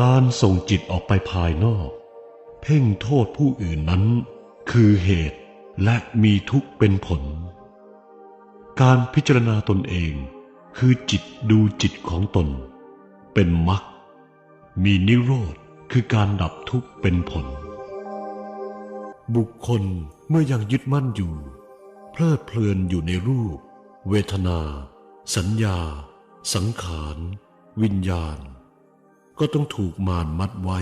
การส่งจิตออกไปภายนอก เพ่งโทษผู้อื่นนั้น คือเหตุและมีทุกข์เป็นผล การพิจารณาตนเองคือจิตดูจิตของตน เป็นมรรคมีนิโรธคือการดับทุกข์เป็นผล บุคคลเมื่อยังยึดมั่นอยู่ เพลิดเพลินอยู่ในรูป เวทนา สัญญา สังขาร วิญญาณ ก็ต้องถูกมารมัดไว้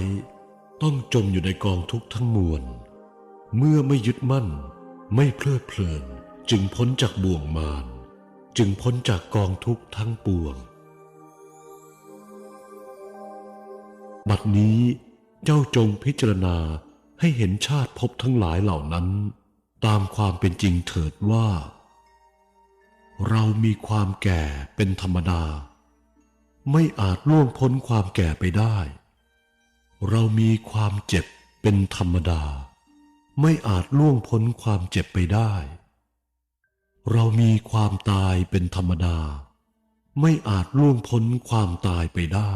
ต้องจมอยู่ในกองทุกข์ทั้งมวล เมื่อไม่ยึดมั่น ไม่เพลิดเพลิน จึงพ้นจากบ่วงมารจึงพ้นจากกองทุกข์ทั้งปวง บัดนี้เจ้าจงพิจารณาให้เห็นชาติภพทั้งหลายเหล่านั้น ตามความเป็นจริงเถิดว่า เรามีความแก่เป็นธรรมดา ไม่อาจล่วงพ้นความแก่ไปได้ เรามีความเจ็บเป็นธรรมดา ไม่อาจล่วงพ้นความเจ็บไปได้ เรามีความตายเป็นธรรมดา ไม่อาจล่วงพ้นความตายไปได้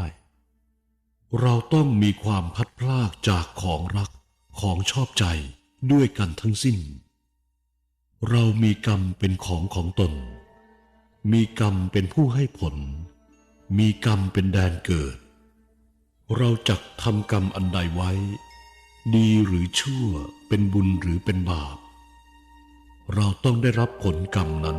เราต้องมีความพัดพลากจากของรักของชอบใจด้วยกันทั้งสิ้น เรามีกรรมเป็นของของตน มีกรรมเป็นผู้ให้ผล มีกรรมเป็นแดนเกิด เราจักทำกรรมอันใดไว้ ดีหรือชั่วเป็นบุญหรือเป็นบาป เราต้องได้รับผลกรรมนั้น